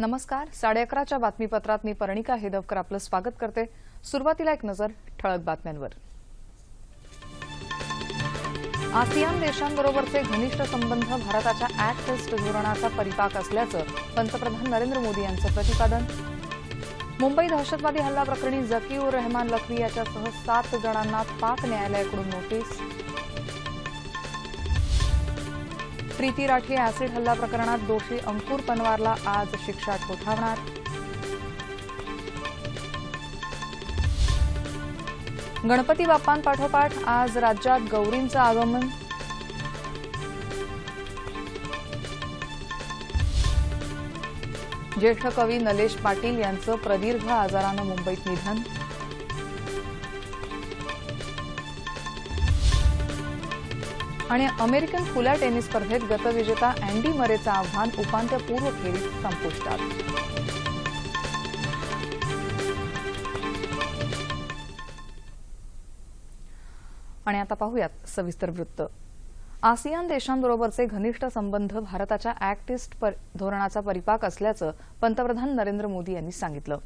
नमस्कार. साडे अकराच्या बातमीपत्रात मी पर्णिका हेदवकर आपलं स्वागत करते. सुरुवातीला एक नजर ठळक बातम्यांवर. आसियान देशांबरोबरचे घनिष्ठ संबंध भारताच्या ऍक्ट फेस्ट धोरणाचा परिपाक असल्याचं पंतप्रधान नरेंद्र मोदी यांचं प्रतिपादन. मुंबई दहशतवादी हल्ला प्रकरणी जकीउर रहमान लखवी याच्यासह सात जणांना पाक न्यायालयाकडून नोटीस. प्रीती राठी ऍसिड हल्ला प्रकरणात दोषी अंकुर पनवारला आज शिक्षा ठोठावणार गणपती बाप्पांपाठोपाठ आज राज्यात गौरींचं आगमन. ज्येष्ठ कवी नलेश पाटील यांचं प्रदीर्घ आजारानं मुंबईत निधन. आणि अमेरिकन खुल्या टेनिस स्पर्धेत गतविजेता अँडी मरेचं आव्हान उपांत्यपूर्व फेरीत संपुष्टात. आणि आता पाहूयात सविस्तर वृत्त. आसियान देशांबरोबरचे घनिष्ठ संबंध भारताच्या ऍक्ट ईस्ट धोरणाचा परिपाक असल्याचं पंतप्रधान नरेंद्र मोदी यांनी सांगितलं.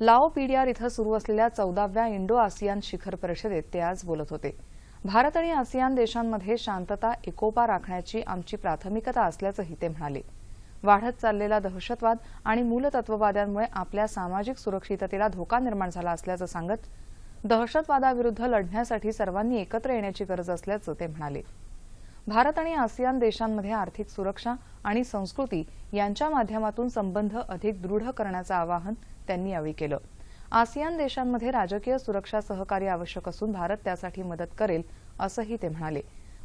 लाओ पीडीआर इथं सुरू असलेल्या चौदाव्या इंडो आसियान शिखर परिषदेत ते आज बोलत होते. भारत आणि आसियान देशांमध्ये शांतता एकोपा राखण्याची आमची प्राथमिकता असल्याचंही ते म्हणाले. वाढत चाललेला दहशतवाद आणि मूलतत्ववाद्यांमुळे आपल्या सामाजिक सुरक्षिततेला धोका निर्माण झाला असल्याचं सांगत दहशतवादाविरुद्ध लढण्यासाठी सर्वांनी एकत्र येण्याची गरज असल्याचं ते म्हणाले. भारत आणि आसियान देशांमध्ये आर्थिक सुरक्षा आणि संस्कृती यांच्या माध्यमातून संबंध अधिक दृढ करण्याचं आवाहन त्यांनी यावेळी केलं. आसियान देशांमध्ये राजकीय सुरक्षा सहकार्य आवश्यक असून भारत त्यासाठी मदत करेल असंही ते म्हणाले.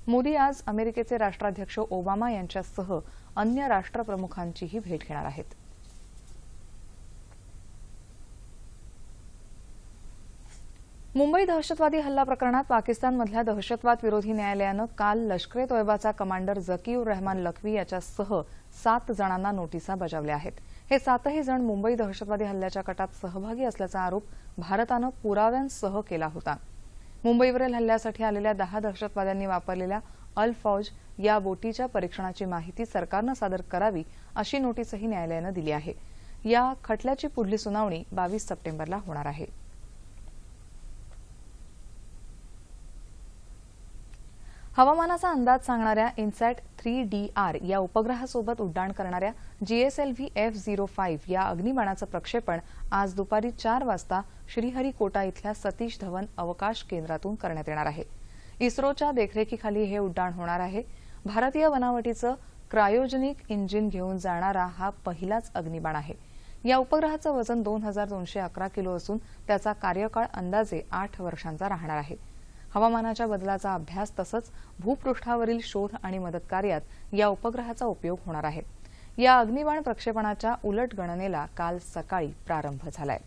मोदी आज अमेरिकेचे राष्ट्राध्यक्ष ओबामा यांच्यासह अन्य राष्ट्रप्रमुखांचीही भेट घेणार आहेत. मुंबई दहशतवादी हल्ला प्रकरणात पाकिस्तानमधल्या दहशतवाद विरोधी न्यायालयानं काल लष्कर तोयबाचा कमांडर जकीउर रहमान लखवी याच्यासह सात जणांना नोटिसा बजावल्या आहेत. हे सातही जण मुंबई दहशतवादी हल्ल्याच्या कटात सहभागी असल्याचा आरोप भारतानं पुराव्यांसह केला होता. मुंबईवरील हल्ल्यासाठी आलेल्या दहा दहशतवाद्यांनी वापरलेल्या अल फौज या बोटीच्या परीक्षणाची माहिती सरकारनं सादर करावी अशी नोटीसही न्यायालयानं दिली आहे. या खटल्याची पुढली सुनावणी बावीस सप्टेंबरला होणार आहे. हवामानाचा अंदाज सांगणाऱ्या इन्सॅट थ्री डी आर या उपग्रहासोबत उड्डाण करणाऱ्या जीएसएलव्ही एफ झिरो फाईव्ह या अग्निबाणाचं प्रक्षेपण आज दुपारी चार वाजता श्रीहरिकोटा इथल्या सतीश धवन अवकाश केंद्रातून करण्यात येणार आहे. इस्रोच्या देखरेखीखाली हे उड्डाण होणार आहे. भारतीय बनावटीचं क्रायोजनिक इंजिन घेऊन जाणारा हा पहिलाच अग्निबाण आहे. या उपग्रहाचं वजन दोन हजार दोनशे अकरा किलो असून त्याचा कार्यकाळ अंदाजे आठ वर्षांचा राहणार आहे. हवामानाच्या बदलाचा अभ्यास तसंच भूपृष्ठावरील शोध आणि मदत कार्यात या उपग्रहाचा उपयोग होणार आहे. या अग्निबाण प्रक्षेपणाच्या उलट गणनेला काल सकाळी प्रारंभ झालाय.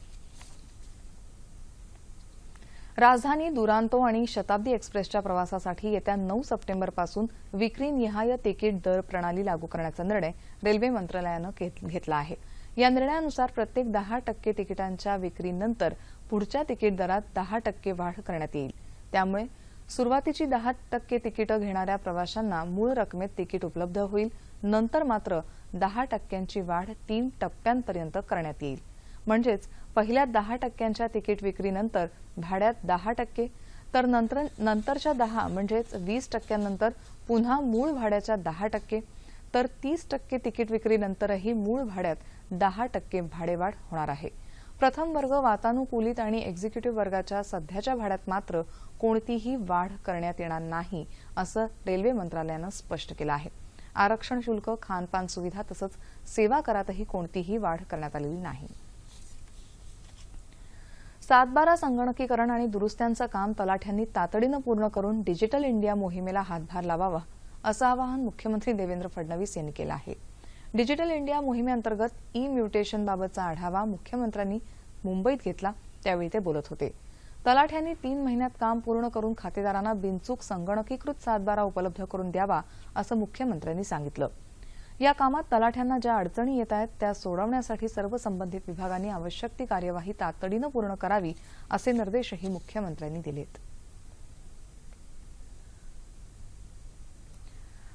राजधानी दुरांतो आणि शताब्दी एक्सप्रेसच्या प्रवासासाठी येत्या नऊ सप्टेंबरपासून विक्री निहाय तिकीट दर प्रणाली लागू करण्याचा निर्णय रेल्वे मंत्रालयानं घेतला आहे. या निर्णयानुसार प्रत्येक दहा टक्के तिकिटांच्या विक्रीनंतर पुढच्या तिकीट दरात दहा टक्के वाढ करण्यात येईल. त्यामुळे सुरुवातीची दहा टक्के तिकीटं घेणाऱ्या प्रवाशांना मूळ रकमेत तिकीट उपलब्ध होईल. नंतर मात्र दहा टक्क्यांची वाढ तीन टप्प्यांपर्यंत करण्यात येईल. म्हणजेच पहिल्या दहा टक्क्यांच्या तिकीट विक्रीनंतर भाड्यात दहा टक्के तर नंतर नंतरच्या दहा म्हणजेच वीस टक्क्यांनंतर पुन्हा मूळ भाड्याच्या दहा टक्के तर तीस टक्के तिकीट विक्रीनंतरही मूळ भाड्यात दहा टक्के भाडेवाढ होणार आहे. प्रथम वर्ग वातानुकूलित आणि एक्झिक्युटिव्ह वर्गाच्या सध्याच्या भाड्यात मात्र कोणतीही वाढ करण्यात येणार नाही असं रेल्वे मंत्रालयानं स्पष्ट केलं आहे. आरक्षण शुल्क खानपान सुविधा तसंच सेवा करातही कोणतीही वाढ करण्यात आलेली नाही. सातबारा संगणकीकरण आणि दुरुस्त्यांचं काम तलाठ्यांनी तातडीनं पूर्ण करून डिजिटल इंडिया मोहिमेला हातभार लावावा असं आवाहन मुख्यमंत्री देवेंद्र फडणवीस यांनी केलं आहे. डिजिटल इंडिया मोहिमेअंतर्गत ई म्युटेशनबाबतचा आढावा मुख्यमंत्र्यांनी मुंबईत घेतला त्यावेळी ते बोलत होते. तलाठ्यांनी तीन महिन्यात काम पूर्ण करून खातेदारांना बिनचूक संगणकीकृत सातबारा उपलब्ध करून द्यावा असं मुख्यमंत्र्यांनी सांगितलं. या कामात तलाठ्यांना ज्या अडचणी येत आहेत त्या सोडवण्यासाठी सर्व संबंधित विभागांनी आवश्यक ती कार्यवाही तातडीनं पूर्ण करावी असे निर्देशही मुख्यमंत्र्यांनी दिलेत.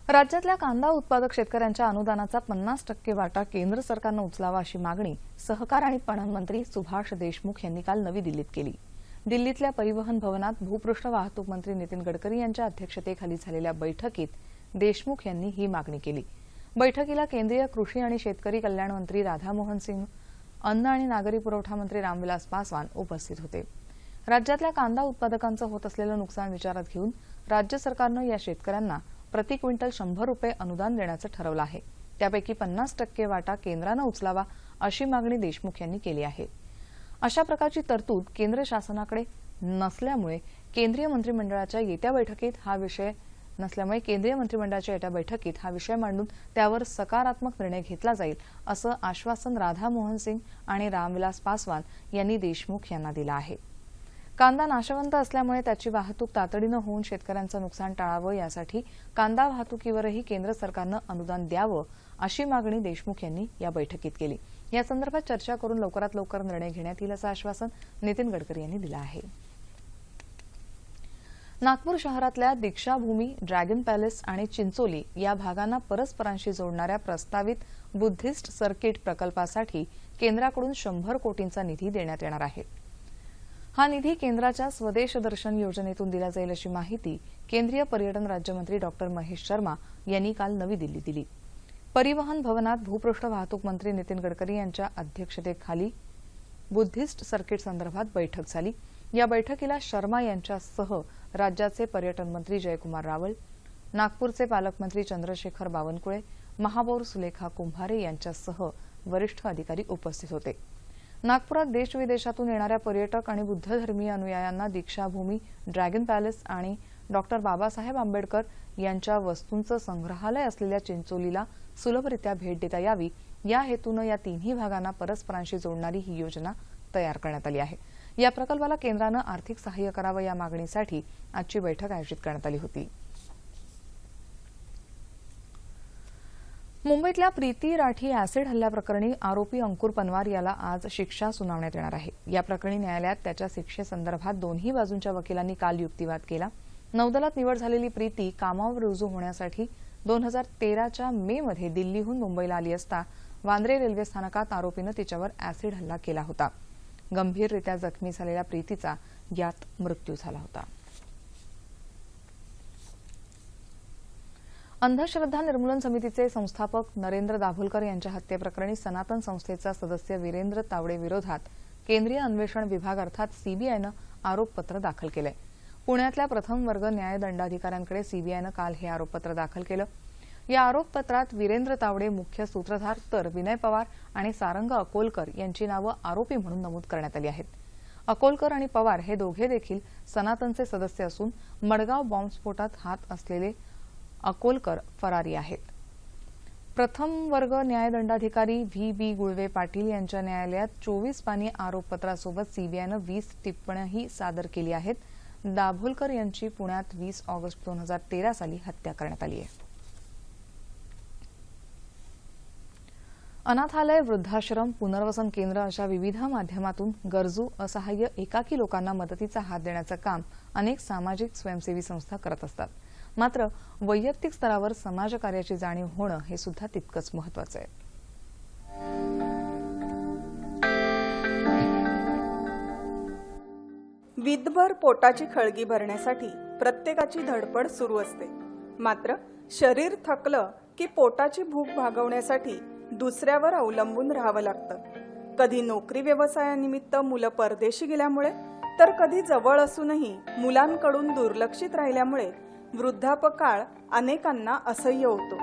राज्यातल्या कांदा उत्पादक शेतकऱ्यांच्या अनुदानाचा पन्नास टक्के वाटा केंद्र सरकारनं उचलावा अशी मागणी सहकार आणि पणन मंत्री सुभाष देशमुख यांनी काल नवी दिल्लीत केली. दिल्लीतल्या परिवहन भवनात भूपृष्ठ वाहतूक मंत्री नितीन गडकरी यांच्या अध्यक्षतेखाली झालेल्या बैठकीत देशमुख यांनी ही मागणी केली. बैठकीला केंद्रीय कृषी आणि शेतकरी कल्याण मंत्री राधामोहन सिंह अन्न आणि नागरी पुरवठा मंत्री रामविलास पासवान उपस्थित होते. राज्यातल्या कांदा उत्पादकांचं होत असलेलं नुकसान विचारात घेऊन राज्य सरकारनं या शेतकऱ्यांना प्रति क्विंटल शंभर रुपये अनुदान देण्याचं ठरवलं आहे. त्यापैकी पन्नास टक्के वाटा केंद्रानं उचलावा अशी मागणी देशमुख यांनी केली आहे. अशा प्रकारची तरतूद केंद्र शासनाकडे नसल्यामुळे केंद्रीय मंत्रिमंडळाच्या येत्या बैठकीत हा विषय नसल्यामुळे केंद्रीय मंत्रिमंडळाच्या येत्या बैठकीत हा विषय मांडून त्यावर सकारात्मक निर्णय घेतला जाईल असं आश्वासन राधामोहन सिंग आणि रामविलास पासवान यांनी देशमुख यांना दिलं आहे. कांदा नाशवंत असल्यामुळे त्याची वाहतूक तातडीनं होऊन शेतकऱ्यांचं नुकसान टाळावं यासाठी कांदा वाहतुकीवरही केंद्र सरकारनं अनुदान द्यावं अशी मागणी देशमुख यांनी या बैठकीत केली. या संदर्भात चर्चा करून लवकरात लवकर निर्णय घेण्यात येईल असं आश्वासन नितीन गडकरी यांनी दिलं आहे. नागपूर शहरातल्या दीक्षाभूमी ड्रॅगन पॅलेस आणि चिंचोली या भागांना परस्परांशी जोडणाऱ्या प्रस्तावित बुद्धिस्ट सर्किट प्रकल्पासाठी केंद्राकडून शंभर कोटींचा निधी देण्यात येणार आहे. हा निधी केंद्राच्या स्वदेश दर्शन योजनेतून दिला जाईल अशी माहिती केंद्रीय पर्यटन राज्यमंत्री डॉक्टर महेश शर्मा यांनी काल नवी दिल्लीत दिली. परिवहन भवनात भूपृष्ठ वाहतूक मंत्री नितीन गडकरी यांच्या अध्यक्षतेखाली बुद्धिस्ट सर्किट संदर्भात बैठक झाली. या बैठकीला शर्मा यांच्यासह राज्याचे पर्यटन मंत्री जयकुमार रावल नागपूरचे पालकमंत्री चंद्रशेखर बावनकुळे महापौर सुलेखा कुंभारे यांच्यासह वरिष्ठ अधिकारी उपस्थित होते. नागपुरात देश विदेशातून येणाऱ्या पर्यटक आणि बुद्धधर्मीय अनुयायांना दीक्षाभूमी ड्रॅगन पॅलेस आणि डॉक्टर बाबासाहेब आंबेडकर यांच्या वस्तूंचं संग्रहालय असलेल्या चिंचोलीला सुलभरित्या भेट देता यावी. या हेतूनं या तिन्ही भागांना परस्परांशी जोडणारी ही योजना तयार करण्यात आली आहे. या प्रकल्पाला केंद्रानं आर्थिक सहाय्य करावं या मागणीसाठी आजची बैठक आयोजित करण्यात आली होती. मुंबईतल्या प्रीती राठी अॅसिड हल्ल्याप्रकरणी आरोपी अंकुर पनवार याला आज शिक्षा सुनावण्यात येणार आहे. या प्रकरणी न्यायालयात त्याच्या शिक्षेसंदर्भात दोन्ही बाजूंच्या वकिलांनी काल युक्तिवाद केला. नौदलात निवड झालेली प्रीती कामावर रुजू होण्यासाठी दोन हजार तेराच्या मे मध्ये दिल्लीहून मुंबईला आली असता वांद्रे रेल्वे स्थानकात आरोपीनं तिच्यावर अॅसिड हल्ला केला होता. गंभीररित्या जखमी झालेल्या प्रीतीचा यात मृत्यू झाला होता. अंधश्रद्धा निर्मूलन समितीचे संस्थापक नरेंद्र दाभोलकर यांच्या हत्येप्रकरणी सनातन संस्थेचा सदस्य वीरेंद्र तावडे विरोधात केंद्रीय अन्वेषण विभाग अर्थात सीबीआयनं आरोपपत्र दाखल केलंय पुण्यातल्या प्रथम वर्ग न्यायदंडाधिकाऱ्यांकडे सीबीआयनं काल हे आरोपपत्र दाखल केलं. या आरोपपत्रात वीरेंद्र तावडे मुख्य सूत्रधार तर विनय पवार आणि सारंग अकोलकर यांची नावं आरोपी म्हणून नमूद करण्यात आली आहेत. अकोलकर आणि पवार हे दोघे देखील सनातनचे सदस्य असून मडगाव बॉम्बस्फोटात हात असलेले अकोलकर फरारी आहेत. प्रथम वर्ग न्यायदंडाधिकारी व्ही बी गुळवे पाटील यांच्या न्यायालयात चोवीस पानी आरोपपत्रासोबत सीबीआयनं वीस टिप्पणीही सादर केली आहेत. दाभोलकर यांची पुण्यात वीस ऑगस्ट दोन हजार तेरा साली हत्या करण्यात आली आहे. अनाथालय वृद्धाश्रम पुनर्वसन केंद्र अशा विविध माध्यमातून गरजू असहाय्य एकाकी लोकांना मदतीचा हात देण्याचं काम अनेक सामाजिक स्वयंसेवी संस्था करत असतात. मात्र वैयक्तिक स्तरावर समाजकार्याची जाणीव होणं हे सुद्धा तितकंच महत्वाचं आहे. विधभर पोटाची खळगी भरण्यासाठी प्रत्येकाची धडपड सुरू असते. मात्र शरीर थकलं की पोटाची भूक भागवण्यासाठी दुसऱ्यावर अवलंबून राहावं लागतं. कधी नोकरी व्यवसायानिमित्त मुलं परदेशी गेल्यामुळे तर कधी जवळ असूनही मुलांकडून दुर्लक्षित राहिल्यामुळे वृद्धापकाळ अनेकांना असह्य होतो.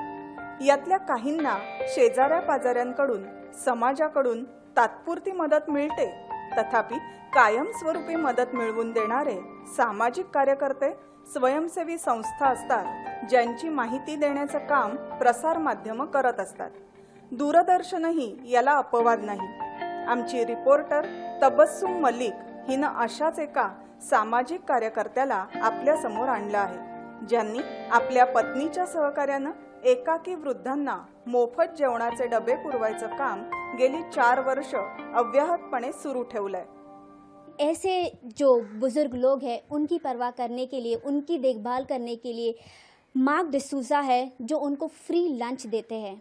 यातल्या काहींना शेजाऱ्या पाजाऱ्यांकडून समाजाकडून तात्पुरती मदत मिळते. तथापि कायमस्वरूपी मदत मिळवून देणारे सामाजिक कार्यकर्ते स्वयंसेवी संस्था असतात ज्यांची माहिती देण्याचं काम प्रसार माध्यम करत असतात. दूरदर्शनही याला अपवाद नाही. आमची रिपोर्टर तबस्सुम मलिक हिनं अशाच एका सामाजिक कार्यकर्त्याला आपल्यासमोर आणलं आहे. ज्यांनी आपल्या पत्नीच्या सहकार्यानं एकाकी वृद्धांना मोफत जेवणाचे डबे पुरवायचं काम गेली चार वर्ष अव्याहतपणे सुरू ठेवलंय. ऐसे जो बुज़ुर्ग लोग हैं उनकी परवाह करने के लिए उनकी देखभाल करने के लिए मार्क डिसूजा है जो उनको फ्री लंच देते हैं।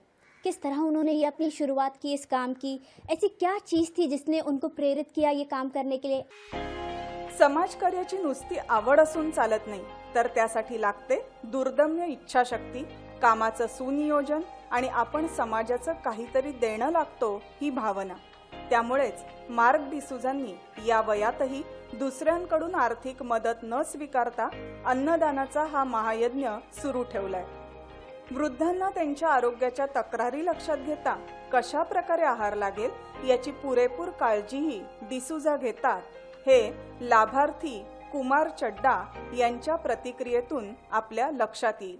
किस तरह उन्होंने ये अपनी शुरुआत की इस काम की? ऐसी क्या चीज़ थी जिसने उनको प्रेरित किया ये काम करने के लिए? समाजकार्याची नुसती आवड असून चालत नाही. तर त्यासाठी लागते दुर्दम्य इच्छाशक्ती कामाचं सुनियोजन आणि आपण समाजाचं काहीतरी देणं लागतो ही भावना. त्यामुळेच मार्क डिसुजांनी या वयातही दुसऱ्यांकडून आर्थिक मदत न स्वीकारता अन्नदानाचा हा महायज्ञ सुरू ठेवलाय. वृद्धांना त्यांच्या आरोग्याच्या तक्रारी लक्षात घेता कशा प्रकारे आहार लागेल याची पुरेपूर काळजीही डिसुजा घेतात हे लाभार्थी कुमार चड्डा आपल्या लक्षात येईल.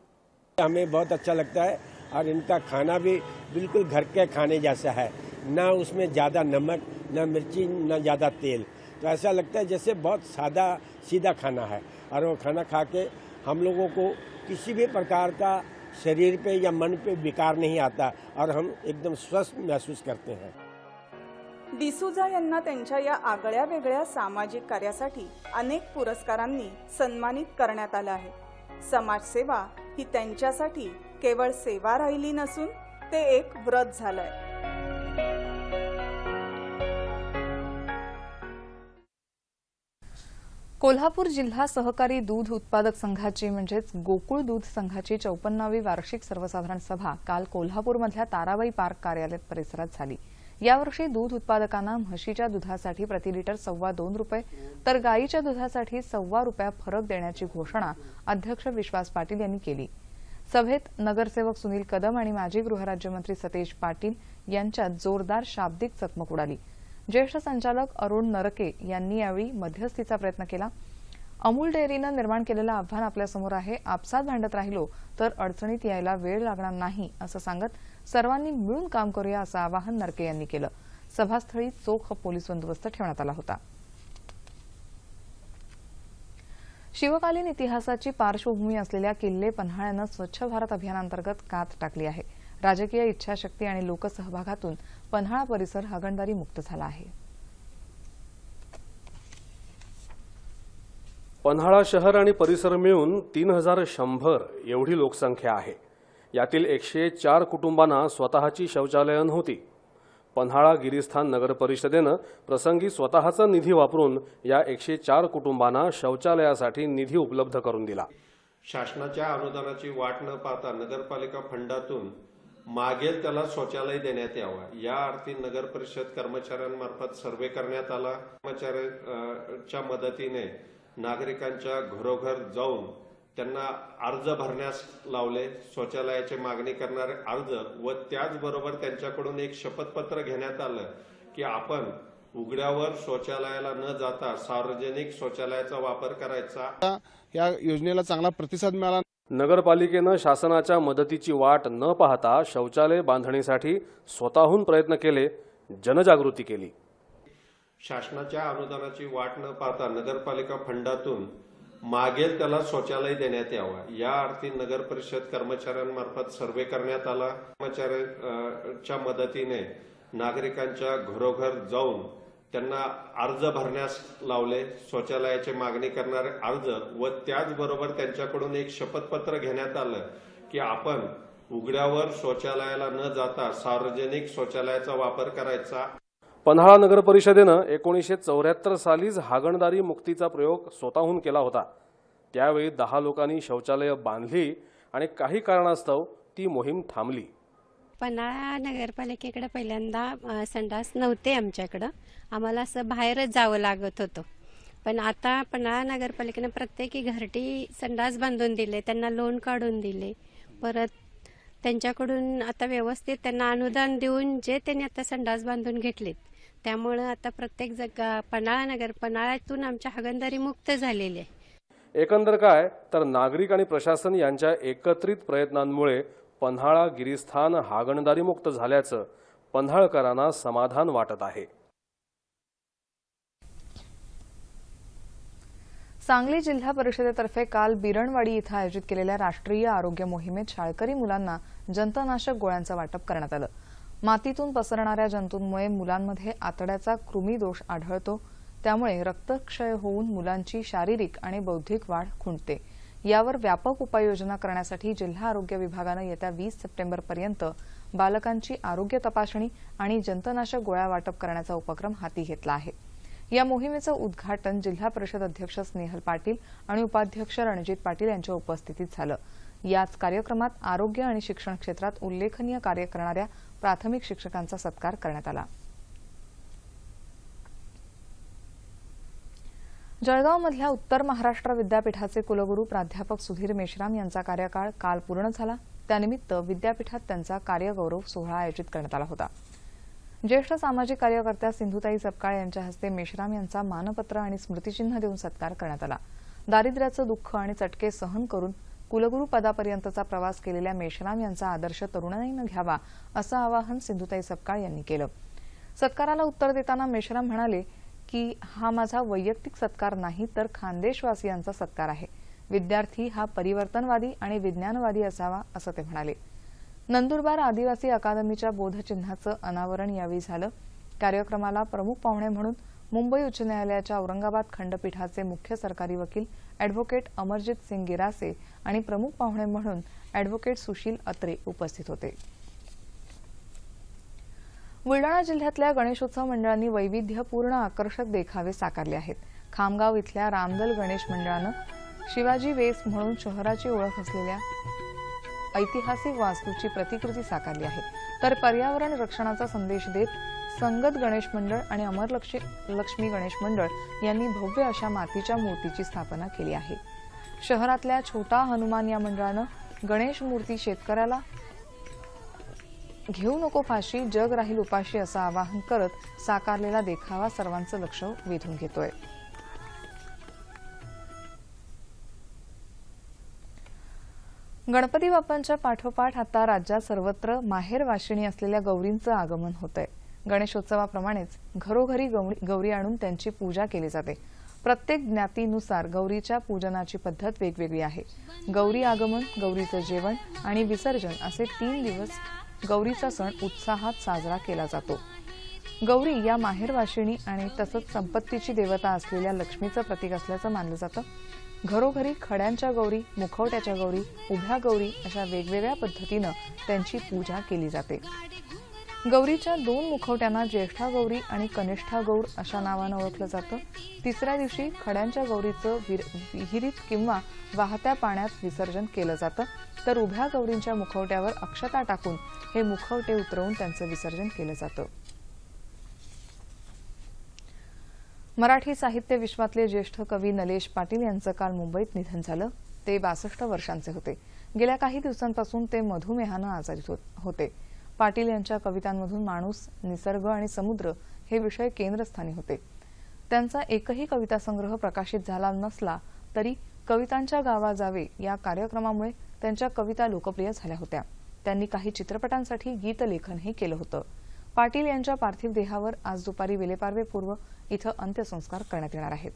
हमें बहुत अच्छा लगता है और इनका खाना भी बिल्कुल घर के खाने जैसा है। ना उसमें ज़्यादा नमक, न मिर्ची, न ज़्यादा तेल। तो ऐसा लगता है जैसे बहुत सादा, सीधा खाना है। और वो खाना खा के हम लोगों को किसी भी प्रकार का शरीर पे या मन पे विकार नहीं आता और हम एकदम स्वस्थ महसूस करते हैं। डिसुजा यांना त्यांच्या या आगळ्या वेगळ्या सामाजिक कार्यासाठी अनेक पुरस्कारांनी सन्मानित करण्यात आलं आहे. समाजसेवा ही त्यांच्यासाठी केवळ सेवा राहिली नसून ते एक व्रत झालंय. कोल्हापूर जिल्हा सहकारी दूध उत्पादक संघाची म्हणजेच गोकुळ दूध संघाची चौपन्नावी वार्षिक सर्वसाधारण सभा काल कोल्हापूरमधल्या ताराबाई पार्क कार्यालय परिसरात झाली. यावर्षी दूध उत्पादकांना म्हशीच्या दुधासाठी प्रति लिटर सव्वा दोन रुपये तर गायीच्या दुधासाठी सव्वा रुपया फरक देण्याची घोषणा अध्यक्ष विश्वास पाटील यांनी केली. सभेत नगरसेवक सुनील कदम आणि माजी गृहराज्यमंत्री सतेज पाटील यांच्यात जोरदार शाब्दिक चकमक उडाली. ज्येष्ठ संचालक अरुण नरके यांनी यावेळी मध्यस्थीचा प्रयत्न केला. अमूल डेअरीनं निर्माण केलेलं आव्हान आपल्यासमोर आहे. आपसात भांडत राहिलो तर अडचणीत यायला वेळ लागणार नाही असं सांगत सर्वांनी मिळून काम करूया असं आवाहन नरके यांनी केलं. सभास्थळी चोख पोलीस बंदोबस्त ठेवण्यात आला होता. शिवकालीन इतिहासाची पार्श्वभूमी असलेल्या किल्ले पन्हाळ्यानं स्वच्छ भारत अभियानांतर्गत कात टाकली आहे. राजकीय इच्छाशक्ती आणि लोकसहभागातून पन्हाळा परिसर हागणदारी मुक्त झाला आहे. पन्हाळा शहर आणि परिसर मिळून तीन हजार शंभर एवढी लोकसंख्या आहे. यातील एकशे चार कुटुंबांना स्वतःची शौचालयं नव्हती पन्हाळा गिरीस्थान नगर परिषदेनं प्रसंगी स्वतःचा निधी वापरून या एकशे चार कुटुंबांना शौचालयासाठी निधी उपलब्ध करून दिला. शासनाच्या अनुदानाची वाट न पाहता नगरपालिका फंडातून मागेल त्याला शौचालय देण्यात यावं. या अर्थी नगर परिषद कर्मचाऱ्यांमार्फत सर्वे करण्यात आला. कर्मचाऱ्यांच्या मदतीने नागरिकांच्या घरोघर जाऊन त्यांना अर्ज भरण्यास लावले शौचालयाची मागणी करणारे अर्ज व त्याचबरोबर त्यांच्याकडून एक शपथपत्र घेण्यात आलं की आपण उघड्यावर शौचालयाला न जाता सार्वजनिक शौचालयाचा वापर करायचा. या योजनेला चांगला प्रतिसाद मिळाला. नगरपालिकेनं शासनाच्या मदतीची वाट न पाहता शौचालय बांधणीसाठी स्वतःहून प्रयत्न केले जनजागृती केली. शासनाच्या अनुदानाची वाट न पाहता नगरपालिका फंडातून मागेल त्याला शौचालय देण्यात यावा. या अर्थी नगर परिषद कर्मचाऱ्यांमार्फत सर्वे करण्यात आला. कर्मचाऱ्यांच्या मदतीने नागरिकांच्या घरोघर जाऊन त्यांना अर्ज भरण्यास लावले. शौचालयाची मागणी करणारे अर्ज व त्याचबरोबर त्यांच्याकडून एक शपथपत्र घेण्यात आलं की आपण उघड्यावर शौचालयाला न जाता सार्वजनिक शौचालयाचा वापर करायचा पन्हाळा नगर परिषदेनं एकोणीसशे चौऱ्याहत्तर सालीच हागणदारी मुक्तीचा प्रयोग स्वतःहून केला होता. त्यावेळी दहा लोकांनी शौचालयं बांधली आणि काही कारणास्तव ती मोहीम थांबली. पन्हाळा नगरपालिकेकडे पहिल्यांदा संडास नव्हते आमच्याकडं. आम्हाला असं बाहेरच जावं लागत होतं. पण आता पन्हाळा नगरपालिकेनं प्रत्येकी घरटी संडास बांधून दिले त्यांना लोन काढून दिले. परत त्यांच्याकडून आता व्यवस्थित त्यांना अनुदान देऊन जे त्यांनी आता संडास बांधून घेतलेत त्यामुळं आता प्रत्येक जगा पन्हाळा नगर पन्हाळ्यातून आमच्या हागणदारी मुक्त झालेली. आहे एकंदर काय? तर नागरिक आणि प्रशासन यांच्या एकत्रित प्रयत्नांमुळे पन्हाळा गिरीस्थान हागणदारी मुक्त झाल्याचं पन्हाळकरांना समाधान वाटत आहे. सांगली जिल्हा परिषदेतर्फे काल बिरणवाडी इथं आयोजित केलेल्या राष्ट्रीय आरोग्य मोहिमेत शाळकरी मुलांना जंतनाशक गोळ्यांचं वाटप करण्यात आलं. मातीतून पसरणाऱ्या जंतूंमुळे मुलांमध्ये आतड्याचा कृमी दोष आढळतो. त्यामुळे रक्तक्षय होऊन मुलांची शारीरिक आणि बौद्धिक वाढ खुंटते. यावर व्यापक उपाययोजना करण्यासाठी जिल्हा आरोग्य विभागानं येत्या वीस सप्टेंबरपर्यंत बालकांची आरोग्य तपासणी आणि जंतनाशक गोळ्या वाटप करण्याचा उपक्रम हाती घेतला आहे. या मोहिमेचं उद्घाटन जिल्हा परिषद अध्यक्ष स्नेहल पाटील आणि उपाध्यक्ष रणजित पाटील यांच्या उपस्थितीत झालं. याच कार्यक्रमात आरोग्य आणि शिक्षण क्षेत्रात उल्लेखनीय कार्य करणाऱ्या प्राथमिक शिक्षकांचा सत्कार करण्यात आला. जळगावमधल्या उत्तर महाराष्ट्र विद्यापीठाचे कुलगुरू प्राध्यापक सुधीर मेश्राम यांचा कार्यकाळ काल पूर्ण झाला. त्यानिमित्त विद्यापीठात त्यांचा कार्यगौरव सोहळा आयोजित करण्यात आला होता. ज्येष्ठ सामाजिक कार्यकर्त्या सिंधुताई सपकाळ यांच्या हस्ते मेश्राम यांचा मानपत्र आणि स्मृतिचिन्ह देऊन सत्कार करण्यात आला. दारिद्र्याचं दुःख आणि चटके सहन करून कुलगुरू पदापर्यंतचा प्रवास केलेल्या मेश्राम यांचा आदर्श तरुणाईनं घ्यावा असं आवाहन सिंधुताई सपकाळ यांनी केलं. सत्काराला उत्तर देताना मेश्राम म्हणाले की हा माझा वैयक्तिक सत्कार नाही तर खानदेशवासियांचा सत्कार आहे. विद्यार्थी हा परिवर्तनवादी आणि विज्ञानवादी असावा असं ते म्हणाले. नंदुरबार आदिवासी अकादमीच्या बोधचिन्हाचं अनावरण यावेळी झालं. कार्यक्रमाला प्रमुख पाहुणे म्हणून मुंबई उच्च न्यायालयाच्या औरंगाबाद खंडपीठाचे मुख्य सरकारी वकील ॲडव्होकेट अमरजित सिंग गिरासे आणि प्रमुख पाहुणे म्हणून ॲडव्होकेट सुशील अत्रे उपस्थित होते. बुलडाणा जिल्ह्यातल्या गणेशोत्सव मंडळांनी वैविध्यपूर्ण आकर्षक देखावे साकारले आहेत. खामगाव इथल्या रामदल गणेश मंडळानं शिवाजी वेस म्हणून शहराची ओळख असलेल्या ऐतिहासिक वास्तूची प्रतिकृती साकारली आहे. तर पर्यावरण रक्षणाचा संदेश देत संगत गणेश मंडळ आणि अमर लक्ष्मी गणेश मंडळ यांनी भव्य अशा मातीच्या मूर्तीची स्थापना केली आहे. शहरातल्या छोटा हनुमान या मंडळानं गणेश मूर्ती शेतकऱ्याला घेऊ नको फाशी जग राहील उपाशी असं आवाहन करत साकारलेला देखावा सर्वांचं लक्ष वेधून घेतोय. गणपती बाप्पांच्या पाठोपाठ आता राज्यात सर्वत्र माहेर वाशिणी असलेल्या गौरींचं आगमन होत आहे गणेशोत्सवाप्रमाणेच घरोघरी गौरी गौरी आणून त्यांची पूजा केली जाते. प्रत्येक ज्ञातीनुसार गौरीच्या पूजनाची पद्धत वेगवेगळी आहे. गौरी आगमन गौरीचं जेवण आणि विसर्जन असे तीन दिवस गौरीचा सण उत्साहात साजरा केला जातो. गौरी या माहेरवाशिणी आणि तसंच संपत्तीची देवता असलेल्या लक्ष्मीचं प्रतीक असल्याचं मानलं जातं. घरोघरी खड्यांच्या गौरी मुखवट्याच्या गौरी उभ्या गौरी अशा वेगवेगळ्या पद्धतीनं त्यांची पूजा केली जाते. गौरीच्या दोन मुखवट्यांना ज्येष्ठा गौरी आणि कनिष्ठा गौर अशा नावानं ओळखलं जातं. तिसऱ्या दिवशी खड्यांच्या गौरीचं विर- विहिरीत किंवा वाहत्या पाण्यात विसर्जन केलं जातं. तर उभ्या गौरींच्या मुखवट्यावर अक्षता टाकून हे मुखवटे उतरवून त्यांचं विसर्जन केलं जातं. मराठी साहित्य विश्वातले ज्येष्ठ कवी नलेश पाटील यांचं काल मुंबईत निधन झालं. ते बासष्ट वर्षांचे होते. गेल्या काही दिवसांपासून ते मधुमेहानं आजारी हो- होते. पाटील यांच्या कवितांमधून माणूस निसर्ग आणि समुद्र हे विषय केंद्रस्थानी होते. त्यांचा एकही कविता संग्रह प्रकाशित झाला नसला तरी कवितांच्या गावा जावे या कार्यक्रमामुळे त्यांच्या कविता लोकप्रिय झाल्या होत्या. त्यांनी काही चित्रपटांसाठी गीतलेखनही केलं होतं. पाटील यांच्या पार्थिव देहावर आज दुपारी विलेपार्वे पूर्व इथं अंत्यसंस्कार करण्यात येणार आहेत.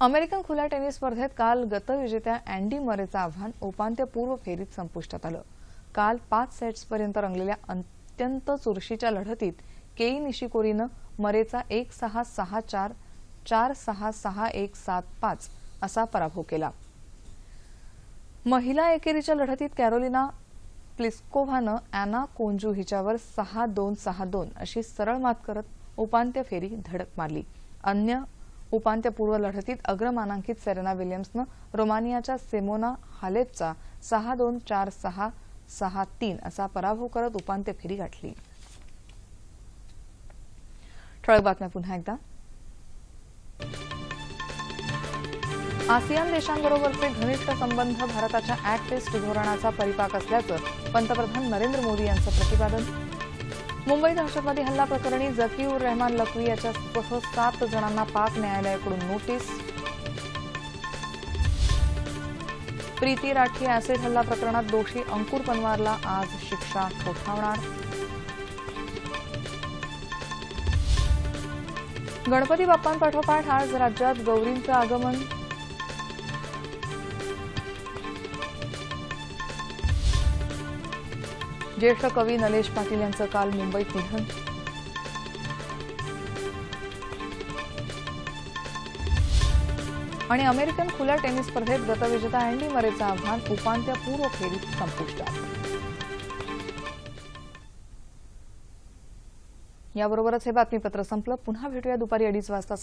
अमेरिकन खुल्या टेनिस स्पर्धेत काल गतविजेत्या अँडी मरेचं आव्हान उपांत्यपूर्व फेरीत संपुष्टात आलं. काल पाच सेट्सपर्यंत रंगलेल्या अत्यंत चुरशीच्या लढतीत केई निशिकोरीनं मरेचा एक सहा सहा चार चार सहा सहा एक सात पाच असा पराभव केला. महिला एकेरीच्या लढतीत कॅरोलिना प्लिस्कोव्हानं अॅना कोंजू हिच्यावर सहा दोन सहा दोन अशी सरळ मात करत उपांत्य फेरी धडक मारली. अन्य उपांत्यपूर्व लढतीत अग्रमानांकित सेरेना विल्यम्सनं रोमानियाच्या सेमोना हालेपचा सहा दोन चार सहा सहा तीन असा पराभव करत उपांत्य फेरी गाठली. ठळक बातम्या पुन्हा एकदा. आसियान देशांबरोबरचे घनिष्ठ संबंध भारताच्या ऍक्ट ईस्ट धोरणाचा परिपाक असल्याचं पंतप्रधान नरेंद्र मोदी यांचं प्रतिपादन. मुंबई दहशतवादी हल्ला प्रकरणी जकीउर रहमान लखवी याच्यासह सात जणांना पाक न्यायालयाकडून नोटीस. प्रीती राठी ऍसिड हल्ला प्रकरणात दोषी अंकुर पनवारला आज शिक्षा ठोठावणार. गणपती बाप्पांपाठोपाठ आज राज्यात गौरींचं आगमन. ज्येष्ठ कवी नलेश पाटील यांचं काल मुंबईत निधन. आणि अमेरिकन खुल्या टेनिस स्पर्धेत गतविजेता अँडी मरेचं आव्हान उपांत्यपूर्व फेरीत संपुष्टात. याबरोबरच हे बातमीपत्र संपलं. पुन्हा भेटूया दुपारी अडीच वाजता.